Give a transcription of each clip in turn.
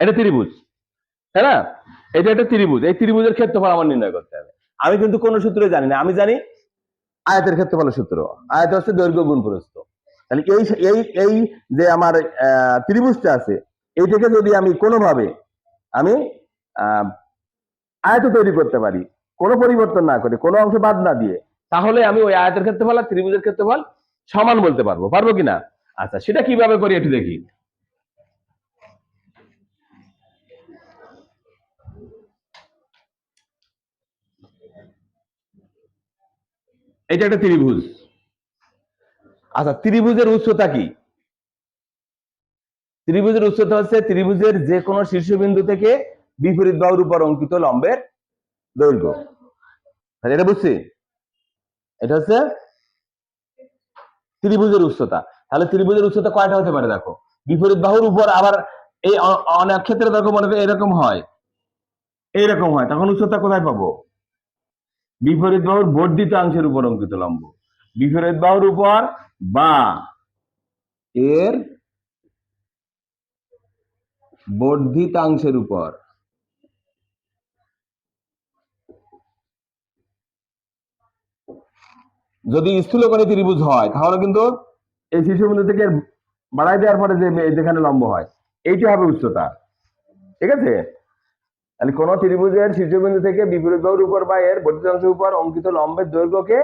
এটা ত্রিভুজ, তাই না? এটা একটা ত্রিভুজ, এই ত্রিভুজের ক্ষেত্রফল আমার নির্ণয় করতে হবে। আমি কিন্তু কোন সূত্র জানি না, আমি জানি আয়তের ক্ষেত্রফলের সূত্র, আয়ত হচ্ছে দৈর্ঘ্য গুণ প্রস্থ তাহলে এই এই এই যে আমার ত্রিভুজটা আছে, এইটাকে যদি আমি কোনোভাবে আমি আয়ত তৈরি করতে পারি, কোনো পরিবর্তন না করে, কোনো অংশ বাদ না দিয়ে, তাহলে আমি ওই আয়তের ক্ষেত্রফল আর ত্রিভুজের ক্ষেত্রফল সমান বলতে পারব। পারব কিনা আচ্ছা সেটা কীভাবে করি একটু দেখি। এটা একটা ত্রিভুজ। আচ্ছা ত্রিভুজের উচ্চতা কি? ত্রিভুজের উচ্চতা হচ্ছে ত্রিভুজের যে কোনো শীর্ষবিন্দু থেকে বিপরীত বাহুর উপর অঙ্কিত লম্বের দৈর্ঘ্য। এটা বুঝছি? এটা হচ্ছে ত্রিভুজের উচ্চতা। তাহলে ত্রিভুজের উচ্চতা কয়টা হতে পারে দেখো? বিপরীত বাহুর উপর আবার এই অনেক ক্ষেত্রে দেখো মনে করো এরকম হয়। এইরকম হয়। তখন উচ্চতা কোথায় পাবো? বিপরীত বাহুর বর্ধিত অংশের উপর অঙ্কিত লম্ব। বিপরীত বাহুর উপর বা এর বর্ধিতাংশের উপর। যদি স্থূলকোণী ত্রিভুজ হয়, তাহলে কিন্তু এই শীর্ষবিন্দু থেকে বাড়াই দেওয়ার পরে যে, যেখানে লম্ব হয়, এইটা হবে উচ্চতা। ঠিক আছে? তাহলে কোন ত্রিভুজের শীর্ষবিন্দু থেকে বিপরীত বাহুর উপর বা এর বর্ধিতাংশের উপর অঙ্কিত লম্বের দৈর্ঘ্যকে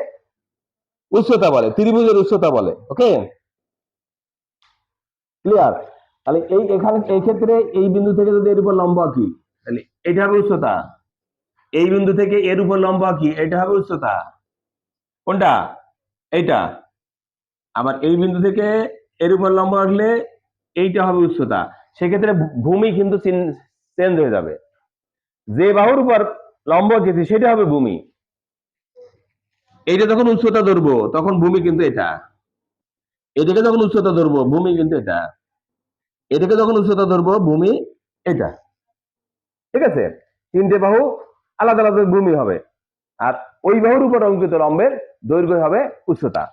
উচ্চতা বলে, ত্রিভুজের উচ্চতা বলে ওকে ক্লিয়ার তাহলে এই এখানে, এই ক্ষেত্রে এই বিন্দু থেকে যদি এর উপর লম্ব আঁকি, তাহলে এটা হবে উচ্চতা। এই বিন্দু থেকে এর উপর লম্ব আঁকি, এটা হবে উচ্চতা। কোনটা? এইটা। আবার এই বিন্দু থেকে এর উপর লম্ব আঁকলে এইটা হবে উচ্চতা। সেক্ষেত্রে ভূমি কিন্তু চেঞ্জ হয়ে যাবে। যে বাহুর উপর লম্ব আঁকেছি সেটা হবে ভূমি। এইটা যখন উচ্চতা ধরবো, তখন ভূমি কিন্তু এটা। এটাকে যখন উচ্চতা ধরবো, ভূমি কিন্তু এটা। এটাকে যখন উচ্চতা ধরবো, ভূমি এটা। ঠিক আছে? তিনটে বাহু আলাদা আলাদা ভূমি হবে। আর ওই বাহুর উপর অঙ্কিত লম্বের দৈর্ঘ্য হবে উচ্চতা।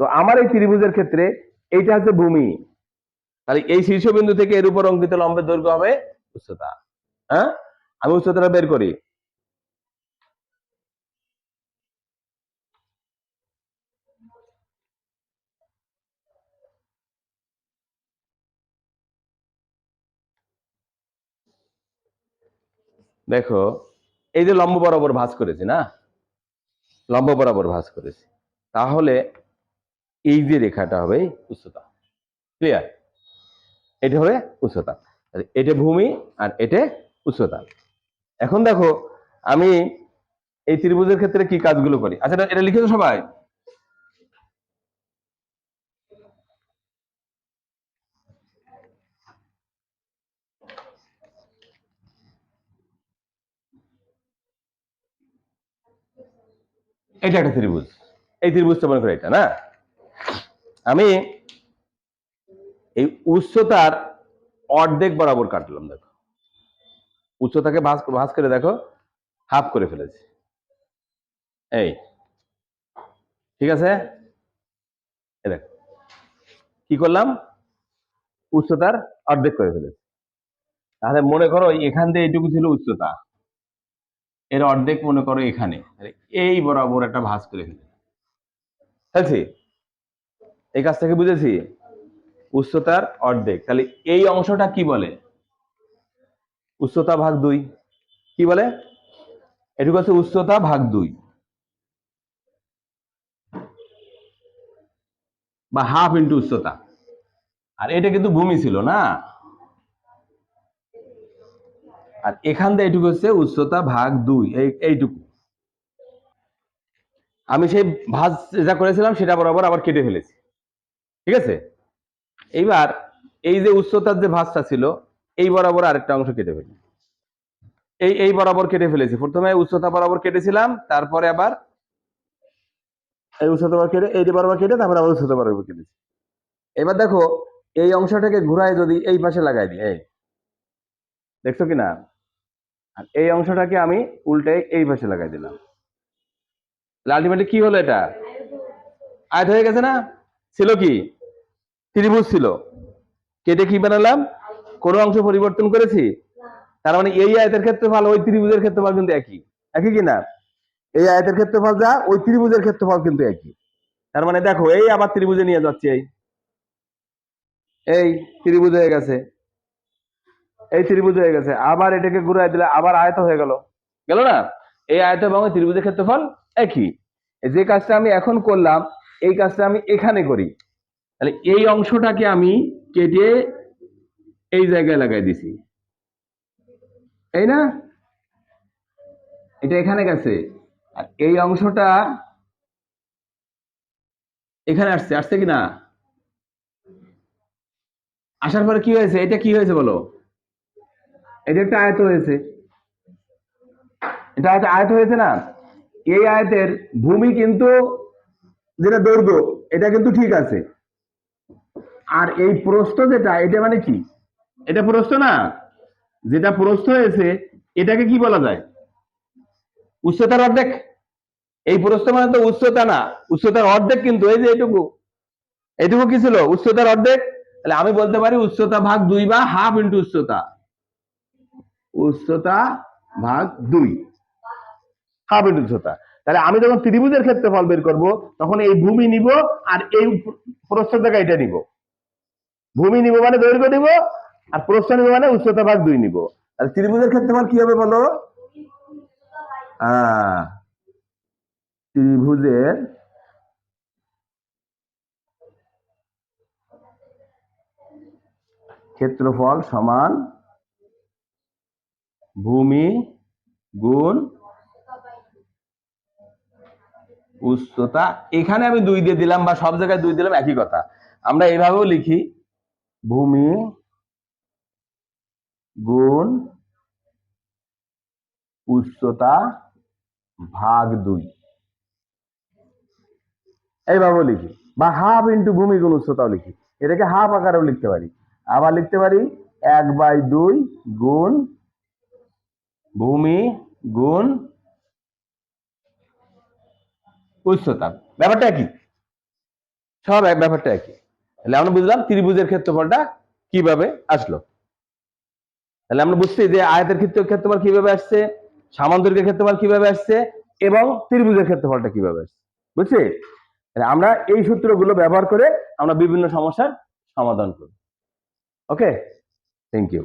তো আমার এই ত্রিভুজের ক্ষেত্রে এইটা হচ্ছে ভূমি। তাহলে এই শীর্ষবিন্দু থেকে এর উপর অঙ্কিত লম্বের দৈর্ঘ্য হবে উচ্চতা। হ্যাঁ? আমি উচ্চতাটা বের করি। দেখো, এই যে লম্ব বরাবর ভাঁজ করেছি না? লম্ব বরাবর ভাঁজ করেছি। তাহলে এই যে রেখাটা হবে উচ্চতা। ক্লিয়ার এটা হবে উচ্চতা। এটা ভূমি আর এটা উচ্চতা। এখন দেখো, আমি এই ত্রিভুজের ক্ষেত্রে কি কাজগুলো করি? আচ্ছা এটা- লিখেছো সবাই? এটা একটা ত্রিভুজ। এই ত্রিভুজটা মনে করে এটা, না? আমি এই উচ্চতার অর্ধেক বরাবর কাটলাম, দেখো। উচ্চতাকে ভাঁজ ভাঁজ করে দেখো হাফ করে ফেলেছি। এই, ঠিক আছে? দেখো, কি করলাম? উচ্চতার অর্ধেক করে ফেলেছি। তাহলে মনে করো এখান দিয়ে এইটুকু ছিল উচ্চতা। এর অর্ধেক মনে করো এখানে। এই বরাবর একটা ভাঁজ করে ফেলে বুঝেছি? এই কাজটাকে বুঝেছি? উচ্চতার অর্ধেক। তাহলে এই অংশটা কি বলে? উচ্চতা ভাগ দুই। কি বলে? এটুকু হচ্ছে উচ্চতা ভাগ দুই। বা হাফ ইন্টু উচ্চতা। আর এটা কিন্তু ভূমি ছিল না। আর এখান থেকে এইটুকু হচ্ছে উচ্চতা ভাগ দুই। এইটুকু। আমি সেই ভাঁজ যা করেছিলাম সেটা বরাবর আবার কেটে ফেলেছি। ঠিক আছে? এইবার এই যে উচ্চতার যে ভাঁজটা ছিল, এই বরাবর আরেকটা অংশ কেটে ফেলি। এই এই বরাবর কেটে ফেলেছি। প্রথমে উচ্চতা বরাবর কেটেছিলাম, তারপরে আবার এই উচ্চতা কেটে, এই বরাবর কেটে, তারপরে আবার উচ্চতা বরাবর কেটেছি। এবার দেখো, এই অংশটাকে ঘুরায় যদি এই পাশে লাগাই দিই, এই। দেখছ কি না আর এই অংশটাকে আমি উল্টে এই পাশে লাগাই দিলাম। আলটিমেটলি কি হলো এটা? আয়ত হয়ে গেছে না? ছিল কি? ত্রিভুজ ছিল। কেটে কি বানালাম? কোনো অংশ পরিবর্তন করেছি? তার মানে এই আয়তের ক্ষেত্রফল ওই ত্রিভুজের ক্ষেত্রফল কিন্তু একই। একই কি না এই আয়তের ক্ষেত্রফল যা, ওই ত্রিভুজের ক্ষেত্রফল কিন্তু একই। তার মানে দেখো, এই আবার ত্রিভুজে নিয়ে যাচ্ছে এই। এই ত্রিভুজ হয়ে গেছে। এই ত্রিভুজ হয়ে গেছে। আবার এটাকে ঘুরাই দিলে আবার আয়ত হয়ে গেল। গেল না? এই আয়ত এবং ত্রিভুজের ক্ষেত্রফল একই। যে কাজটা আমি এখন করলাম, এই কাজটা আমি এখানে করি। তাহলে এই অংশটাকে আমি কেটে এই জায়গায় লাগাই দিছি। এই না? এটা এখানে গেছে। আর এই অংশটা এখানে আসছে আসছে কি না আসার পরে কি হয়েছে? এটা কি হয়েছে বলো? এটা একটা আয়ত হয়েছে। এটা আয়ত আয়ত হয়েছে না? এই আয়তের ভূমি কিন্তু যেটা দৈর্ঘ্য, এটা কিন্তু ঠিক আছে। আর এই প্রস্থ যেটা, এটা মানে কি? এটা প্রস্থ না? যেটা প্রস্থ হয়েছে, এটাকে কি বলা যায়? উচ্চতার অর্ধেক। এই প্রস্থ মানে তো উচ্চতা না, উচ্চতার অর্ধেক কিন্তু, এই যে এইটুকু। এইটুকু কি ছিল? উচ্চতার অর্ধেক? তাহলে আমি বলতে পারি উচ্চতা ভাগ দুই বা হাফ ইন্টু উচ্চতা। উচ্চতা ভাগ দুই। হাফ ইন্টু উচ্চতা। তাহলে আমি যখন ত্রিভুজের ক্ষেত্রে ফল বের করব, তখন এই ভূমি নিব আর এই প্রস্থ থেকে এটা নিব। ভূমি নিব মানে দৈর্ঘ্য নিব আর প্রস্থ নিব মানে উচ্চতা ভাগ দুই নিব। আর ত্রিভুজের ক্ষেত্রফল কি হবে বলো? ত্রিভুজের ক্ষেত্রফল সমান ভূমি গুণ উচ্চতা। এখানে আমি দুই দিয়ে দিলাম বা সব জায়গায় দুই দিলাম, একই কথা। আমরা এভাবেও লিখি, ভূমি গুণ উচ্চতা ভাগ দুই। এইভাবেও লিখি। বা হাফ ইন্টু ভূমি গুণ উচ্চতাও লিখি। এটাকে হাফ আকারেও লিখতে পারি। আবার লিখতে পারি এক বাই দুই গুণ ভূমি গুণ উচ্চতা। ব্যাপারটা একই। সব এক ব্যাপারটা একই। তাহলে আমরা বুঝলাম ত্রিভুজের ক্ষেত্রফলটা কীভাবে আসলো। তাহলে আমরা বুঝছি যে আয়তের ক্ষেত্রে ক্ষেত্রফল কীভাবে আসছে, সামান্তরিকের ক্ষেত্রফল কীভাবে আসছে এবং ত্রিভুজের ক্ষেত্রফলটা কীভাবে আসছে, বুঝছি? আমরা এই সূত্রগুলো ব্যবহার করে আমরা বিভিন্ন সমস্যার সমাধান করি ওকে থ্যাংক ইউ